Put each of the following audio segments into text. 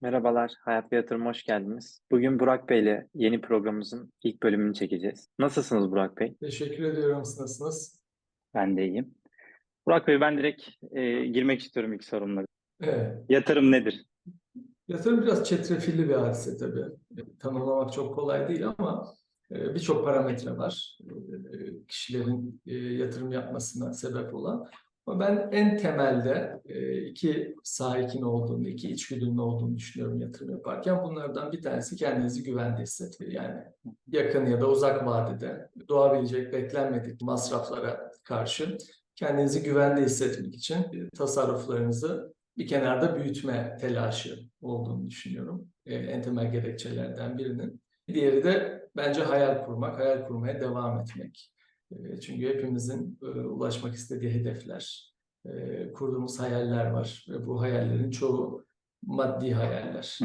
Merhabalar, Hayat ve Yatırım hoş geldiniz. Bugün Burak Bey ile yeni programımızın ilk bölümünü çekeceğiz. Nasılsınız Burak Bey? Teşekkür ediyorum. Siz nasılsınız? Ben de iyiyim. Burak Bey ben direkt e, girmek istiyorum ilk sorumla. Evet. Yatırım nedir? Yatırım biraz çetrefilli bir hadise tabii. E, Tanımlamak çok kolay değil ama e, birçok parametre var. E, Kişilerin e, yatırım yapmasına sebep olan. Ama ben en temelde e, iki sahikin olduğunu, iki içgüdünün olduğunu düşünüyorum yatırım yaparken. Bunlardan bir tanesi kendinizi güvende hissetmek. Yani yakın ya da uzak vadede doğabilecek beklenmedik masraflara karşı kendinizi güvende hissetmek için tasarruflarınızı bir kenarda büyütme telaşı olduğunu düşünüyorum. E, en temel gerekçelerden birinin. Diğeri de bence hayal kurmak, hayal kurmaya devam etmek. E, çünkü hepimizin e, ulaşmak istediği hedefler, e, kurduğumuz hayaller var ve bu hayallerin çoğu maddi hayaller.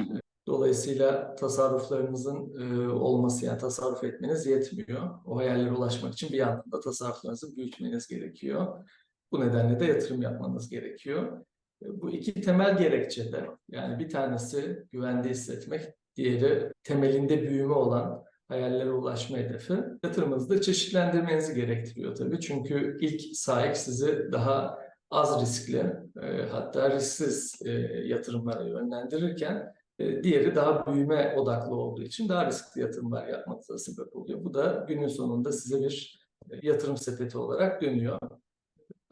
Dolayısıyla tasarruflarınızın e, olması, yani tasarruf etmeniz yetmiyor. O hayallere ulaşmak için bir yandan da tasarruflarınızı büyütmeniz gerekiyor. Bu nedenle de yatırım yapmanız gerekiyor. Bu iki temel gerekçe de yani bir tanesi güvende hissetmek, diğeri temelinde büyüme olan hayallere ulaşma hedefi. Yatırımınızı da çeşitlendirmenizi gerektiriyor tabii. Çünkü ilk sahip sizi daha az riskli e, hatta risksiz e, yatırımlara yönlendirirken e, diğeri daha büyüme odaklı olduğu için daha riskli yatırımlar yapmanıza sebep oluyor. Bu da günün sonunda size bir e, yatırım sepeti olarak dönüyor.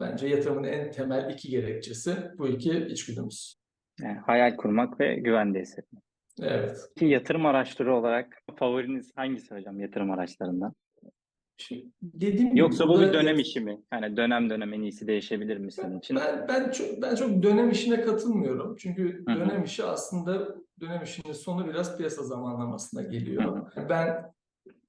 Bence yatırımın en temel iki gerekçesi bu iki içgüdümüz. Yani hayal kurmak ve güvende hissetmek. Evet. Yatırım araçları olarak favoriniz hangisi hocam yatırım araçlarından? Şimdi dediğim gibi Yoksa bu bir dönem işi mi? Yani dönem dönem en iyisi değişebilir mi senin için? Ben ben çok ben çok dönem işine katılmıyorum. Çünkü Hı hı. dönem işi aslında dönem işinin sonu biraz piyasa zamanlamasına geliyor. Ben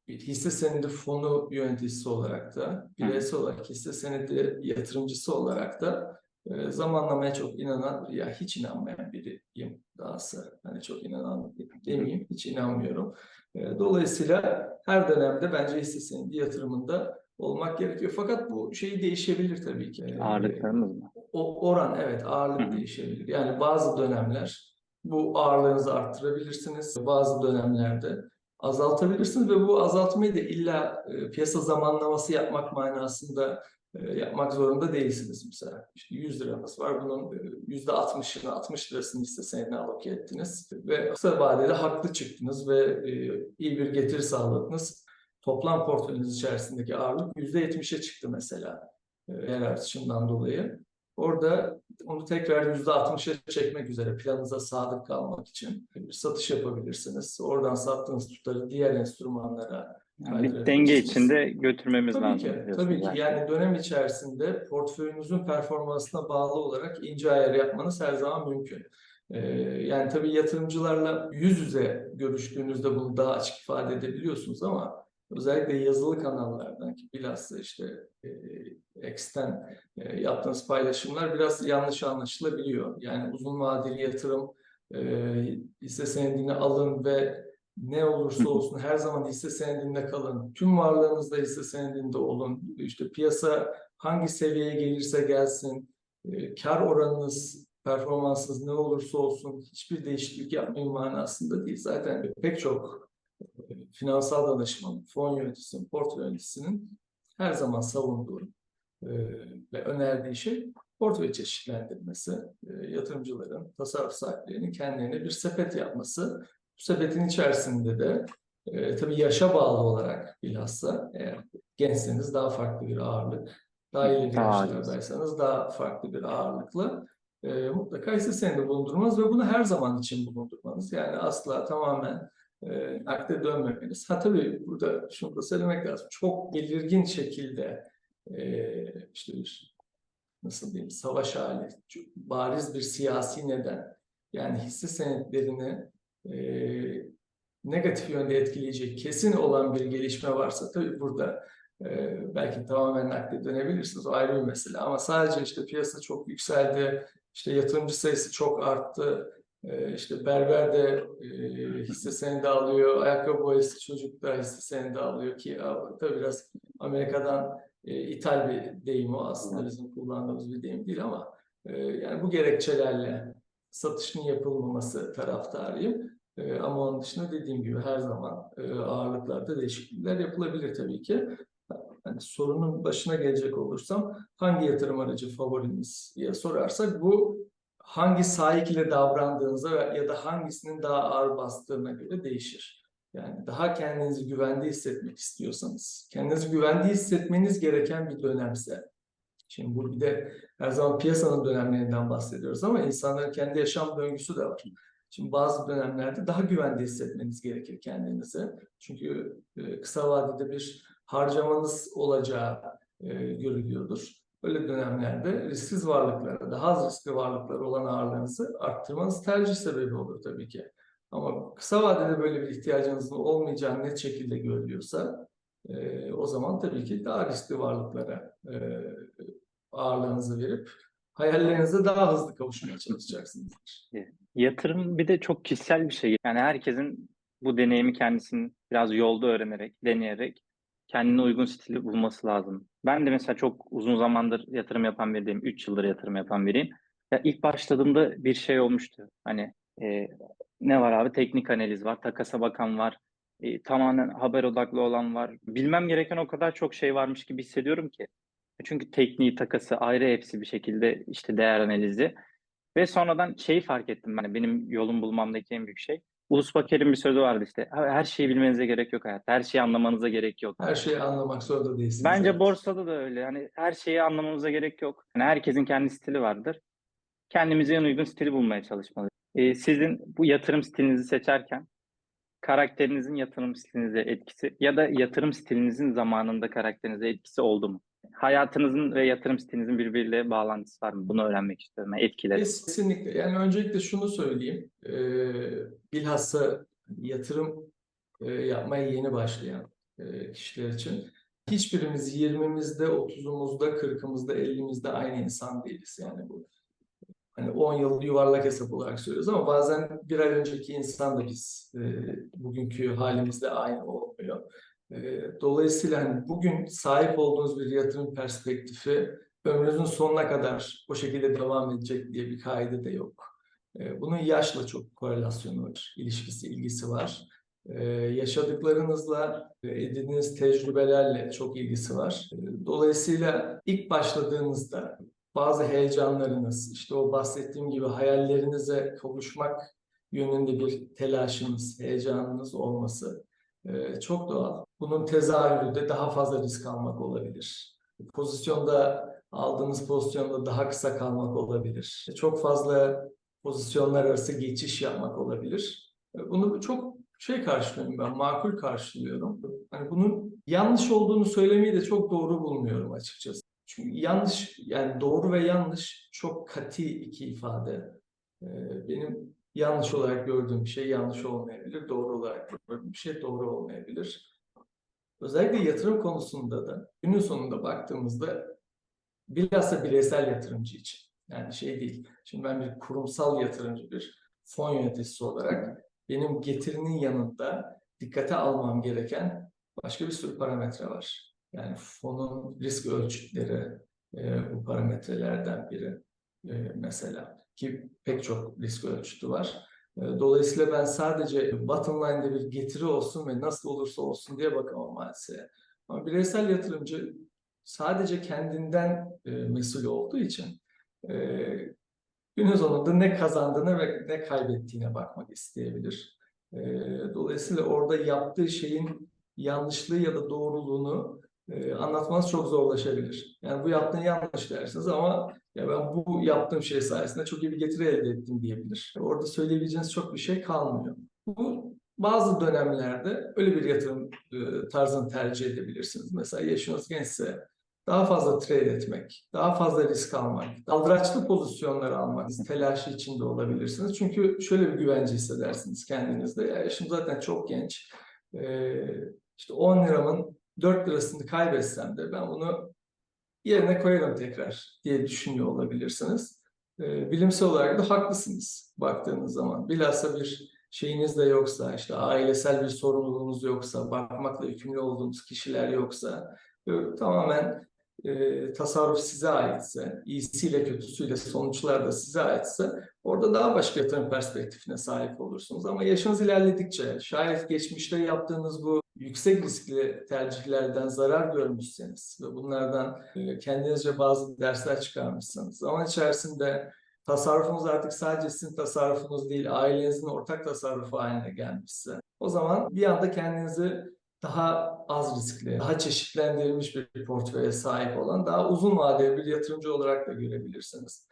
bir hisse senedi fonu yöneticisi olarak da, bireysel olarak hisse senedi yatırımcısı olarak da e, zamanlamaya çok inanan, ya hiç inanmayan biriyim dahası. Hani çok inanan demeyeyim, hiç inanmıyorum. E, Dolayısıyla her dönemde bence hisse senedi yatırımında olmak gerekiyor. Fakat bu şey değişebilir tabii ki. E, Ağırlıklarımız mı? o oran evet ağırlık Hı değişebilir. Yani bazı dönemler bu ağırlığınızı arttırabilirsiniz. Bazı dönemlerde azaltabilirsiniz ve bu azaltmayı da illa e, piyasa zamanlaması yapmak manasında yapmak zorunda değilsiniz mesela. İşte 100 liranız var. Bunun e, %60'ını 60 lirasını hisse senedine aloke ettiniz ve kısa vadede haklı çıktınız ve e, iyi bir getiri sağladınız. Toplam portföyünüz içerisindeki ağırlık %70'e çıktı mesela e, değer artışından dolayı. Orada onu tekrar %60'a çekmek üzere planınıza sadık kalmak için bir satış yapabilirsiniz. Oradan sattığınız tutarı diğer enstrümanlara Yani bir denge içinde götürmemiz Tabii lazım. ki, tabii ki. yani. Yani dönem içerisinde portföyünüzün performansına bağlı olarak ince ayar yapmanız her zaman mümkün. Ee, yani tabii yatırımcılarla yüz yüze görüştüğünüzde bunu daha açık ifade edebiliyorsunuz ama özellikle yazılı kanallardan ki bilhassa işte e, X'ten e, yaptığınız paylaşımlar biraz yanlış anlaşılabiliyor. Yani uzun vadeli yatırım e, hisse senedini alın ve ne olursa olsun her zaman hisse senedinde kalın. Tüm varlığınızda hisse senedinde olun. İşte piyasa hangi seviyeye gelirse gelsin, e, kar oranınız, performansınız ne olursa olsun hiçbir değişiklik yapmayın manasında değil. Zaten pek çok e, finansal danışman, fon yöneticisinin, portföy yöneticisinin her zaman savunduğu e, ve önerdiği şey portföy çeşitlendirmesi, e, yatırımcıların, tasarruf sahiplerinin kendilerine bir sepet yapması. Bu sepetin içerisinde de e, tabii yaşa bağlı olarak bilhassa eğer gençseniz daha farklı bir ağırlık, daha ileri yaşlardaysanız daha farklı bir ağırlıkla e, mutlaka hisse senedi bulundurmanız ve bunu her zaman için bulundurmanız. Yani asla tamamen e, akde dönmemeniz. Ha tabii burada şunu da söylemek lazım. Çok belirgin şekilde e, işte bir nasıl diyeyim savaş hali, bariz bir siyasi neden. Yani hisse senetlerini e, negatif yönde etkileyecek kesin olan bir gelişme varsa tabii burada e, belki tamamen nakde dönebilirsiniz. O ayrı bir mesele. Ama sadece işte piyasa çok yükseldi, işte yatırımcı sayısı çok arttı, e, işte berber de e, hisse senedi alıyor, ayakkabı boyası çocuk da hisse senedi alıyor ki tabii biraz Amerika'dan e, ithal bir deyim o aslında bizim kullandığımız bir deyim değil ama e, yani bu gerekçelerle satışın yapılmaması taraftarıyım. Ee, ama onun dışında dediğim gibi her zaman e, ağırlıklarda değişiklikler yapılabilir tabii ki. Hani sorunun başına gelecek olursam hangi yatırım aracı favoriniz diye sorarsak bu hangi sahip ile davrandığınıza ya da hangisinin daha ağır bastığına göre değişir. Yani daha kendinizi güvende hissetmek istiyorsanız, kendinizi güvende hissetmeniz gereken bir dönemse, şimdi bu bir de her zaman piyasanın dönemlerinden bahsediyoruz ama insanların kendi yaşam döngüsü de var. Şimdi bazı dönemlerde daha güvende hissetmeniz gerekir kendinizi. Çünkü e, kısa vadede bir harcamanız olacağı e, görülüyordur. Böyle dönemlerde risksiz varlıklara, daha az riskli varlıklara olan ağırlığınızı arttırmanız tercih sebebi olur tabii ki. Ama kısa vadede böyle bir ihtiyacınızın olmayacağı net şekilde görülüyorsa e, o zaman tabii ki daha riskli varlıklara ağırlığınızı verip hayallerinize daha hızlı kavuşmaya çalışacaksınızdır. Yatırım bir de çok kişisel bir şey. Yani herkesin bu deneyimi kendisinin biraz yolda öğrenerek, deneyerek kendine uygun stili bulması lazım. Ben de mesela çok uzun zamandır yatırım yapan biriyim. 3 yıldır yatırım yapan biriyim. Ya ilk başladığımda bir şey olmuştu. Hani e, ne var abi? Teknik analiz var, takasa bakan var, e, tamamen haber odaklı olan var. Bilmem gereken o kadar çok şey varmış gibi hissediyorum ki. Çünkü tekniği, takası ayrı hepsi bir şekilde işte değer analizi. Ve sonradan şeyi fark ettim ben. Benim yolum bulmamdaki en büyük şey. Ulus Baker'in bir sözü vardı işte. Her şeyi bilmenize gerek yok hayatta. Her şeyi anlamanıza gerek yok. Her şeyi anlamak zorunda değilsiniz. Bence Evet. borsada da öyle. Yani her şeyi anlamamıza gerek yok. Yani herkesin kendi stili vardır. Kendimize en uygun stili bulmaya çalışmalıyız. Ee, sizin bu yatırım stilinizi seçerken karakterinizin yatırım stilinize etkisi ya da yatırım stilinizin zamanında karakterinize etkisi oldu mu? Hayatınızın ve yatırım stilinizin birbiriyle bağlantısı var mı? Bunu öğrenmek istiyorum. Yani etkileri. Kesinlikle. Yani öncelikle şunu söyleyeyim. Ee, bilhassa yatırım e, yapmaya yeni başlayan e, kişiler için hiçbirimiz 20'mizde, 30'umuzda, 40'ımızda, 50'mizde aynı insan değiliz. Yani bu hani 10 yıl yuvarlak hesap olarak söylüyoruz ama bazen bir ay önceki insan da biz e, bugünkü halimizle aynı olmuyor. E, dolayısıyla hani bugün sahip olduğunuz bir yatırım perspektifi ömrünüzün sonuna kadar o şekilde devam edecek diye bir kaide de yok. E, bunun yaşla çok korelasyonu var, ilişkisi, ilgisi var. E, yaşadıklarınızla, edindiğiniz tecrübelerle çok ilgisi var. Dolayısıyla ilk başladığınızda bazı heyecanlarınız, işte o bahsettiğim gibi hayallerinize kavuşmak yönünde bir telaşınız, heyecanınız olması e, çok doğal. Bunun tezahürü de daha fazla risk almak olabilir. Pozisyonda aldığınız pozisyonda daha kısa kalmak olabilir. Çok fazla pozisyonlar arası geçiş yapmak olabilir. E, Bunu çok şey karşılıyorum ben, makul karşılıyorum. Hani bunun yanlış olduğunu söylemeyi de çok doğru bulmuyorum açıkçası. Çünkü yanlış, yani doğru ve yanlış çok kati iki ifade. Ee, Benim yanlış olarak gördüğüm bir şey yanlış olmayabilir, doğru olarak gördüğüm bir şey doğru olmayabilir. Özellikle yatırım konusunda da günün sonunda baktığımızda bilhassa bireysel yatırımcı için yani şey değil. Şimdi ben bir kurumsal yatırımcı, bir fon yöneticisi olarak benim getirinin yanında dikkate almam gereken başka bir sürü parametre var. Yani fonun risk ölçütleri e, bu parametrelerden biri e, mesela ki pek çok risk ölçütü var. E, dolayısıyla ben sadece bottom line'de bir getiri olsun ve nasıl olursa olsun diye bakamam hadiseye. Ama bireysel yatırımcı sadece kendinden e, mesul olduğu için e, günün sonunda ne kazandığına ve ne kaybettiğine bakmak isteyebilir. E, dolayısıyla orada yaptığı şeyin yanlışlığı ya da doğruluğunu anlatmanız çok zorlaşabilir. Yani bu yaptığın yanlış dersiniz ama ya ben bu yaptığım şey sayesinde çok iyi bir getiri elde ettim diyebilir. Orada söyleyebileceğiniz çok bir şey kalmıyor. Bu bazı dönemlerde öyle bir yatırım e, tarzını tercih edebilirsiniz. Mesela yaşınız gençse daha fazla trade etmek, daha fazla risk almak, daldıraçlı pozisyonlar almak, telaşı içinde olabilirsiniz. Çünkü şöyle bir güvence hissedersiniz kendinizde. Ya yaşım zaten çok genç. Ee, işte 10 liramın 4 lirasını kaybetsem de ben bunu yerine koyarım tekrar diye düşünüyor olabilirsiniz. Ee, bilimsel olarak da haklısınız baktığınız zaman. Bilhassa bir şeyiniz de yoksa, işte ailesel bir sorumluluğunuz yoksa, bakmakla yükümlü olduğunuz kişiler yoksa, böyle tamamen e, tasarruf size aitse, iyisiyle kötüsüyle sonuçlar da size aitse orada daha başka yatırım perspektifine sahip olursunuz. Ama yaşınız ilerledikçe şayet geçmişte yaptığınız bu yüksek riskli tercihlerden zarar görmüşseniz ve bunlardan e, kendinizce bazı dersler çıkarmışsanız zaman içerisinde tasarrufunuz artık sadece sizin tasarrufunuz değil, ailenizin ortak tasarrufu haline gelmişse o zaman bir anda kendinizi daha az riskli, daha çeşitlendirilmiş bir portföye sahip olan, daha uzun vadeli bir yatırımcı olarak da görebilirsiniz.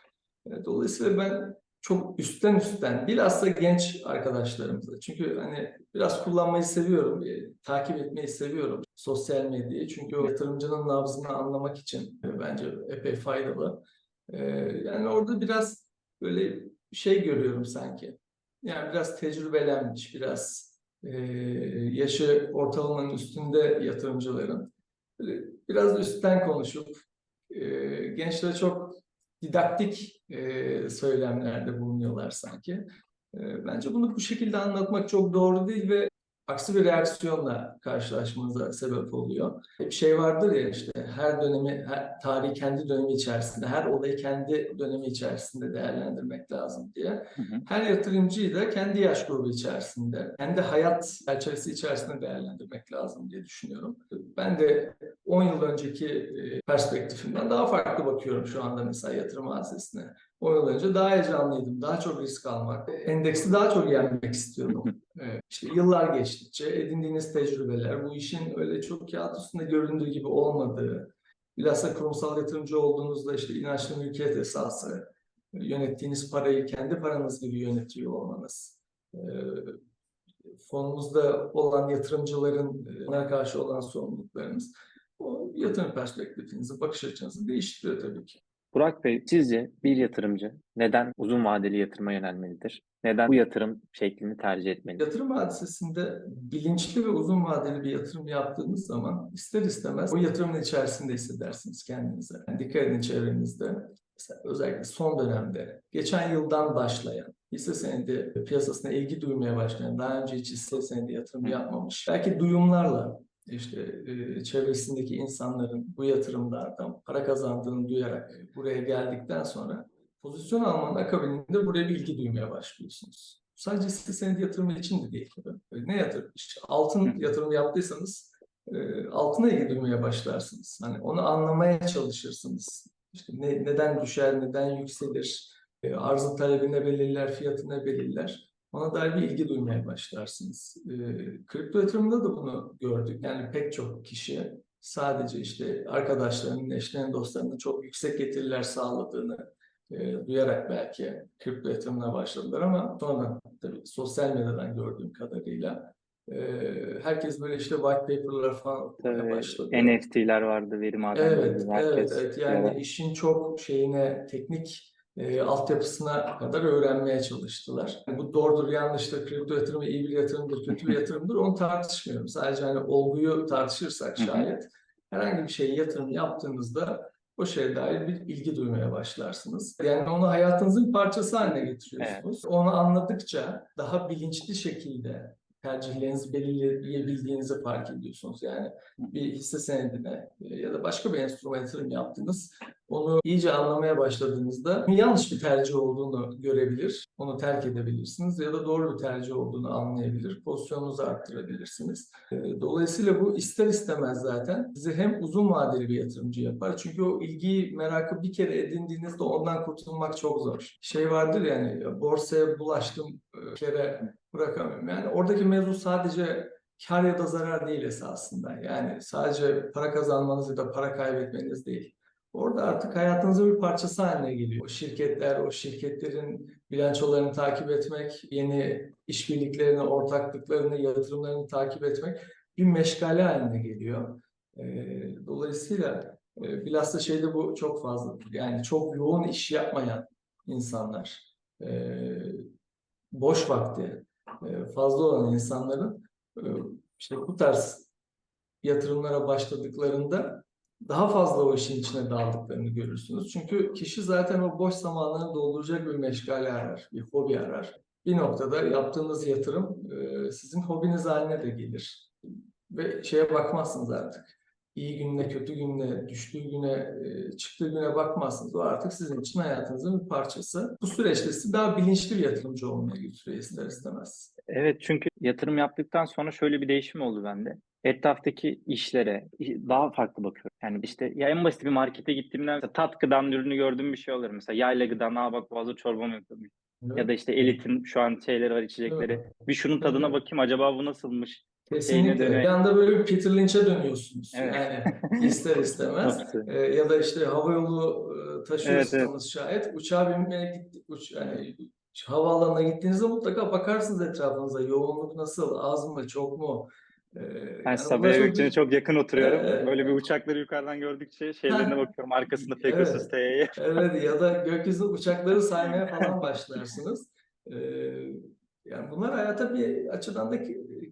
E, Dolayısıyla ben çok üstten üstten, bilhassa genç arkadaşlarımıza. Çünkü hani biraz kullanmayı seviyorum, e, takip etmeyi seviyorum sosyal medyayı. Çünkü o yatırımcının nabzını anlamak için e, bence epey faydalı. E, Yani orada biraz böyle şey görüyorum sanki. Yani biraz tecrübelenmiş, biraz e, yaşı ortalamanın üstünde yatırımcıların biraz üstten konuşup gençlere çok didaktik e, söylemlerde bulunuyorlar sanki. E, bence bunu bu şekilde anlatmak çok doğru değil ve aksi bir reaksiyonla karşılaşmanıza sebep oluyor. Bir şey vardır ya işte her dönemi, her, tarihi kendi dönemi içerisinde, her olayı kendi dönemi içerisinde değerlendirmek lazım diye. Hı hı. Her yatırımcıyı da kendi yaş grubu içerisinde, kendi hayat çerçevesi içerisinde değerlendirmek lazım diye düşünüyorum. Ben de 10 yıl önceki perspektifimden daha farklı bakıyorum şu anda mesela yatırım hadisesine. 10 yıl önce daha heyecanlıydım, daha çok risk almak, endeksi daha çok yenmek istiyordum. Evet, işte yıllar geçtikçe edindiğiniz tecrübeler, bu işin öyle çok kağıt üstünde göründüğü gibi olmadığı, bilhassa kurumsal yatırımcı olduğunuzda işte inançlı mülkiyet esası, yönettiğiniz parayı kendi paranız gibi yönetiyor olmanız, fonunuzda olan yatırımcıların ona karşı olan sorumluluklarınız, o yatırım perspektifinizi, bakış açınızı değiştiriyor tabii ki. Burak Bey, sizce bir yatırımcı neden uzun vadeli yatırıma yönelmelidir? Neden bu yatırım şeklini tercih etmelidir? Yatırım hadisesinde bilinçli ve uzun vadeli bir yatırım yaptığınız zaman ister istemez o yatırımın içerisinde hissedersiniz kendinize. Yani dikkat edin çevrenizde. Mesela özellikle son dönemde, geçen yıldan başlayan, hisse senedi piyasasına ilgi duymaya başlayan, daha önce hiç hisse senedi yatırım yapmamış, belki duyumlarla işte e, çevresindeki insanların bu yatırımlardan para kazandığını duyarak buraya geldikten sonra pozisyon almanın akabininde buraya bir ilgi duymaya başlıyorsunuz. Sadece hisse senedi yatırımı için de değil. Ne yatırım? İşte altın yatırımı yaptıysanız e, altına ilgi duymaya başlarsınız. Hani onu anlamaya çalışırsınız. İşte ne, neden düşer, neden yükselir, e, arzı talebine ne belirler, fiyatı ne belirler. Ona dair bir ilgi duymaya başlarsınız. E, kripto yatırımında da bunu gördük. Yani pek çok kişi sadece işte arkadaşlarının, eşlerinin, dostlarının çok yüksek getiriler sağladığını e, duyarak belki kripto yatırımına başladılar ama sonra tabii sosyal medyadan gördüğüm kadarıyla e, herkes böyle işte white paper'lar falan okumaya başladı. NFT'ler vardı, veri madenleri. Evet, herkes evet, evet. Yani diyorlar. işin çok şeyine, teknik e, altyapısına kadar öğrenmeye çalıştılar. Yani bu doğrudur, yanlıştır, kripto yatırımı iyi bir yatırımdır, kötü bir yatırımdır onu tartışmıyorum. Sadece hani olguyu tartışırsak şayet herhangi bir şeye yatırım yaptığınızda o şeye dair bir ilgi duymaya başlarsınız. Yani onu hayatınızın parçası haline getiriyorsunuz. Onu anladıkça daha bilinçli şekilde tercihlerinizi belirleyebildiğinizi fark ediyorsunuz. Yani bir hisse senedine e, ya da başka bir enstrüman yatırım yaptınız. Onu iyice anlamaya başladığınızda yanlış bir tercih olduğunu görebilir, onu terk edebilirsiniz ya da doğru bir tercih olduğunu anlayabilir, pozisyonunuzu arttırabilirsiniz. E, Dolayısıyla bu ister istemez zaten sizi hem uzun vadeli bir yatırımcı yapar. Çünkü o ilgiyi, merakı bir kere edindiğinizde ondan kurtulmak çok zor. Şey vardır yani borsaya bulaştım e, kere bırakamıyorum. Yani oradaki mevzu sadece kar ya da zarar değil esasında. Yani sadece para kazanmanız ya da para kaybetmeniz değil. Orada artık hayatınızın bir parçası haline geliyor. O şirketler, o şirketlerin bilançolarını takip etmek, yeni işbirliklerini, ortaklıklarını, yatırımlarını takip etmek bir meşgale haline geliyor. Ee, dolayısıyla e, bilhassa şeyde bu çok fazla. Yani çok yoğun iş yapmayan insanlar, e, boş vakti e, fazla olan insanların e, işte bu tarz yatırımlara başladıklarında daha fazla o işin içine daldıklarını görürsünüz. Çünkü kişi zaten o boş zamanlarını dolduracak bir meşgale arar, bir hobi arar. Bir noktada yaptığınız yatırım e, sizin hobiniz haline de gelir. Ve şeye bakmazsınız artık. İyi gününe, kötü gününe, düştüğü güne, e, çıktığı güne bakmazsınız. O artık sizin için hayatınızın bir parçası. Bu süreçte sizi daha bilinçli bir yatırımcı olmaya götürüyor ister istemez. Evet çünkü yatırım yaptıktan sonra şöyle bir değişim oldu bende. Etraftaki işlere daha farklı bakıyorum. Yani işte ya en basit bir markete gittiğimde mesela tat gıdan ürünü gördüğüm bir şey olur. Mesela yayla gıdan, aa bak hazır çorba mı yapıyormuş. Ya da işte Elit'in şu an şeyleri var, içecekleri. Evet. Bir şunun tadına Evet. bakayım acaba bu nasılmış? Kesinlikle. Bir anda böyle bir Peter Lynch'e dönüyorsunuz. Evet. Yani ister istemez. Ee, ya da işte havayolu e, taşıyorsanız Evet, evet. şayet uçağa binmeye gittik, uç, yani havaalanına gittiğinizde mutlaka bakarsınız etrafınıza yoğunluk nasıl, az mı, çok mu? Ee, Ben yani Sabiha bunlar çok Gökçen'e büyük- çok yakın oturuyorum. Ee, Böyle bir uçakları yukarıdan gördükçe şeylerine bakıyorum. Arkasında Evet. Pegasus TY'ye. Evet ya da gökyüzü uçakları saymaya falan başlarsınız. Ee, yani bunlar hayata bir açıdan da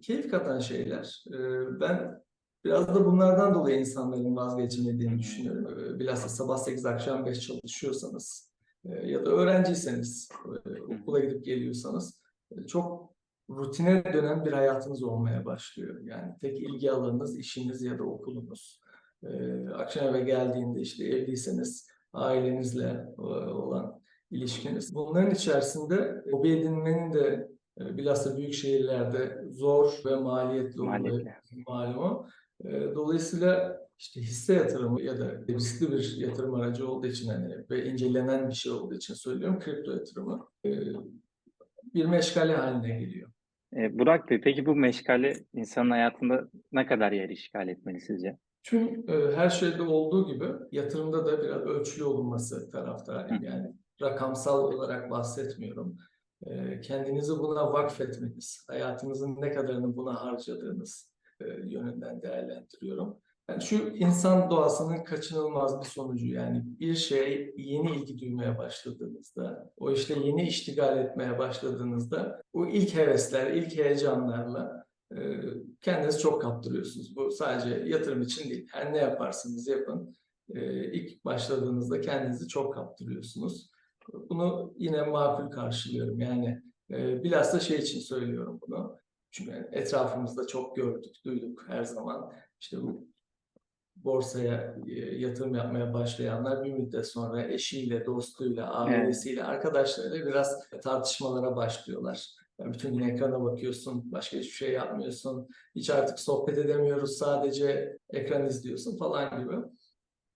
keyif katan şeyler. Ee, ben biraz da bunlardan dolayı insanların vazgeçemediğini düşünüyorum. Ee, bilhassa sabah 8 akşam 5 çalışıyorsanız e, ya da öğrenciyseniz, e, okula gidip geliyorsanız e, çok rutine dönen bir hayatınız olmaya başlıyor. Yani tek ilgi alanınız işiniz ya da okulunuz. Ee, akşam eve geldiğinde işte evliyseniz ailenizle e, olan ilişkiniz. Bunların içerisinde hobi edinmenin de e, bilhassa büyük şehirlerde zor ve maliyetli olduğu Maliyetli. malumu. E, Dolayısıyla işte hisse yatırımı ya da riskli bir yatırım aracı olduğu için hani ve incelenen bir şey olduğu için söylüyorum kripto yatırımı e, bir meşgale haline geliyor. Ee, Burak Bey, peki bu meşgale insanın hayatında ne kadar yer işgal etmeli sizce? Tüm e, her şeyde olduğu gibi yatırımda da biraz ölçülü olunması taraftarıyım. Yani rakamsal olarak bahsetmiyorum. E, kendinizi buna vakfetmeniz, hayatınızın ne kadarını buna harcadığınız e, yönünden değerlendiriyorum. Yani şu insan doğasının kaçınılmaz bir sonucu yani bir şeye yeni ilgi duymaya başladığınızda, o işte yeni iştigal etmeye başladığınızda o ilk hevesler, ilk heyecanlarla e, kendinizi çok kaptırıyorsunuz. Bu sadece yatırım için değil. Her ne yaparsanız yapın. e, ilk başladığınızda kendinizi çok kaptırıyorsunuz. Bunu yine makul karşılıyorum. Yani e, bilhassa şey için söylüyorum bunu. Çünkü etrafımızda çok gördük, duyduk her zaman. İşte bu borsaya e, yatırım yapmaya başlayanlar bir müddet sonra eşiyle, dostuyla, ailesiyle, arkadaşlarıyla biraz tartışmalara başlıyorlar. Yani bütün gün ekrana bakıyorsun, başka hiçbir şey yapmıyorsun. Hiç artık sohbet edemiyoruz, sadece ekran izliyorsun falan gibi.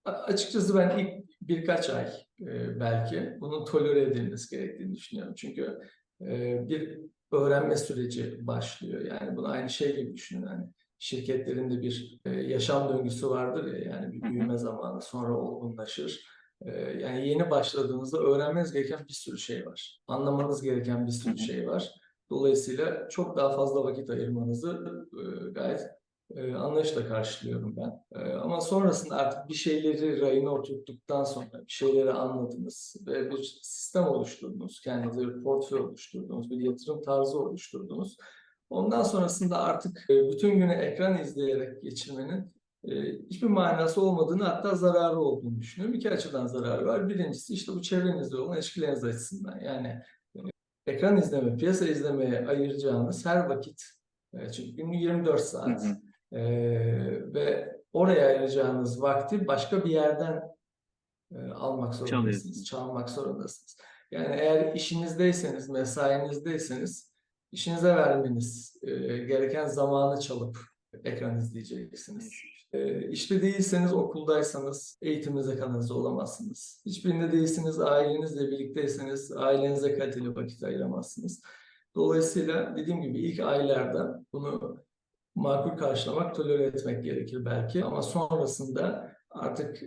Açıkçası ben ilk birkaç ay e, belki bunun tolere edilmesi gerektiğini düşünüyorum. Çünkü e, bir öğrenme süreci başlıyor. Yani bunu aynı şey gibi düşünün. Hani şirketlerin de bir e, yaşam döngüsü vardır ya yani bir büyüme zamanı sonra olgunlaşır. E, yani yeni başladığınızda öğrenmeniz gereken bir sürü şey var. Anlamanız gereken bir sürü şey var. Dolayısıyla çok daha fazla vakit ayırmanızı e, gayet e, anlayışla karşılıyorum ben. E, ama sonrasında artık bir şeyleri rayına oturttuktan sonra bir şeyleri anladınız ve bir sistem oluşturdunuz, kendinize bir portföy oluşturdunuz, bir yatırım tarzı oluşturdunuz. Ondan sonrasında artık e, bütün günü ekran izleyerek geçirmenin e, hiçbir manası olmadığını hatta zararı olduğunu düşünüyorum. İki açıdan zararı var. Birincisi işte bu çevrenizde olan ilişkileriniz açısından. Yani e, ekran izleme, piyasa izlemeye ayıracağınız her vakit, çünkü günlük 24 Hı saat hı. E, ve oraya ayıracağınız vakti başka bir yerden e, almak zorundasınız, çalmak zorundasınız. Yani eğer işinizdeyseniz, mesainizdeyseniz işinize vermeniz e, gereken zamanı çalıp ekran izleyeceksiniz. E, işte değilseniz okuldaysanız eğitiminize kanalize olamazsınız. Hiçbirinde değilseniz ailenizle birlikteyseniz ailenize kaliteli vakit ayıramazsınız. Dolayısıyla dediğim gibi ilk aylarda bunu makul karşılamak, tolere etmek gerekir belki. Ama sonrasında artık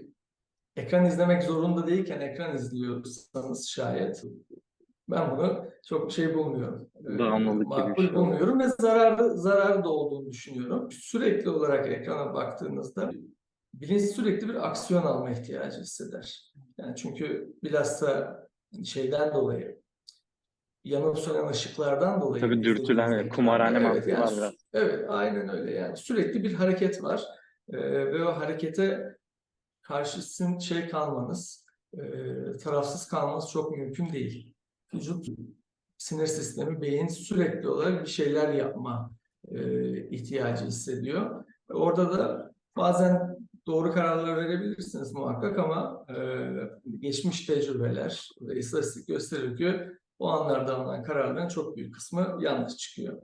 ekran izlemek zorunda değilken ekran izliyorsanız şayet ben bunu çok şey bulmuyorum. Ee, Bağımlılık gibi makul şey. bulmuyorum ve zararlı, zararı da olduğunu düşünüyorum. Sürekli olarak ekrana baktığınızda bilinç sürekli bir aksiyon alma ihtiyacı hisseder. Yani çünkü bilhassa şeyden dolayı yanıp sönen ışıklardan dolayı Tabii ekranda- kumarhane evet, mantığı yani var biraz. Evet, aynen öyle. Yani sürekli bir hareket var Ee, ve o harekete karşı sizin şey kalmanız, e, tarafsız kalmanız çok mümkün değil. Vücut, sinir sistemi, beyin sürekli olarak bir şeyler yapma e, ihtiyacı hissediyor. Orada da bazen doğru kararlar verebilirsiniz muhakkak ama e, geçmiş tecrübeler ve istatistik gösterir ki o anlarda alınan kararların çok büyük kısmı yanlış çıkıyor.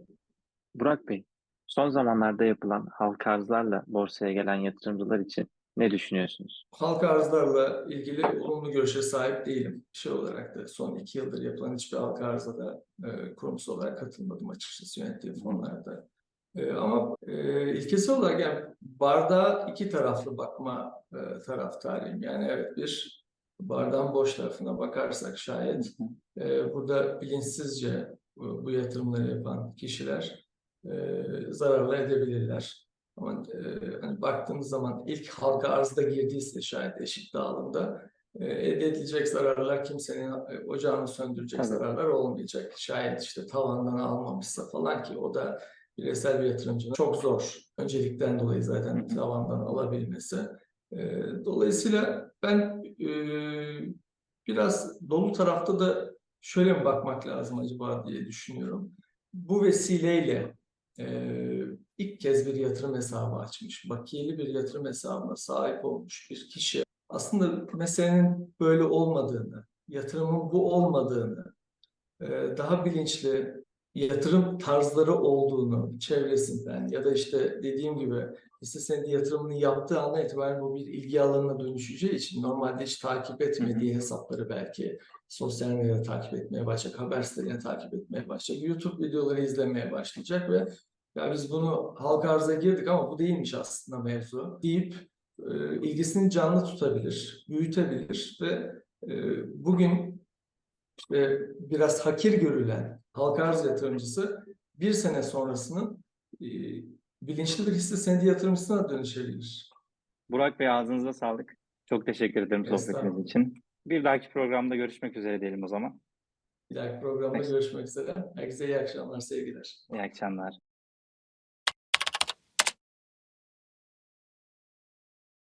Burak Bey, son zamanlarda yapılan halka arzlarla borsaya gelen yatırımcılar için ne düşünüyorsunuz? Halka arzlarla ilgili olumlu görüşe sahip değilim. Şey olarak da son iki yıldır yapılan hiçbir halka arıza da e, kurumsal olarak katılmadım açıkçası yönettiğim fonlarda. E, ama e, ilkesi olarak yani bardağa iki taraflı bakma e, taraftarıyım. Yani evet bir bardağın boş tarafına bakarsak şayet e, burada bilinçsizce bu, bu yatırımları yapan kişiler e, zararlı edebilirler. Ama e, hani baktığımız zaman ilk halka arzda girdiyse şayet eşit dağılımda e, elde edilecek zararlar kimsenin e, ocağını söndürecek Tabii. zararlar olmayacak. Şayet işte tavandan almamışsa falan ki o da bireysel bir yatırımcının çok zor. Öncelikten dolayı zaten tavandan alabilmesi. E, dolayısıyla ben e, biraz dolu tarafta da şöyle mi bakmak lazım acaba diye düşünüyorum. Bu vesileyle e, ilk kez bir yatırım hesabı açmış, bakiyeli bir yatırım hesabına sahip olmuş bir kişi aslında meselenin böyle olmadığını, yatırımın bu olmadığını, e, daha bilinçli yatırım tarzları olduğunu çevresinden ya da işte dediğim gibi hisse senedi yatırımını yaptığı andan itibaren bu bir ilgi alanına dönüşeceği için normalde hiç takip etmediği hesapları belki sosyal medyada takip etmeye başlayacak, haber sitelerini takip etmeye başlayacak, YouTube videoları izlemeye başlayacak ve ya biz bunu halka arıza girdik ama bu değilmiş aslında mevzu deyip e, ilgisini canlı tutabilir, büyütebilir ve e, bugün işte biraz hakir görülen halka arz yatırımcısı bir sene sonrasının e, bilinçli bir hisse senedi yatırımcısına dönüşebilir. Burak Bey ağzınıza sağlık. Çok teşekkür ederim sohbetiniz için. Bir dahaki programda görüşmek üzere diyelim o zaman. Bir dahaki programda Peki. görüşmek üzere. Herkese iyi akşamlar, sevgiler. İyi akşamlar.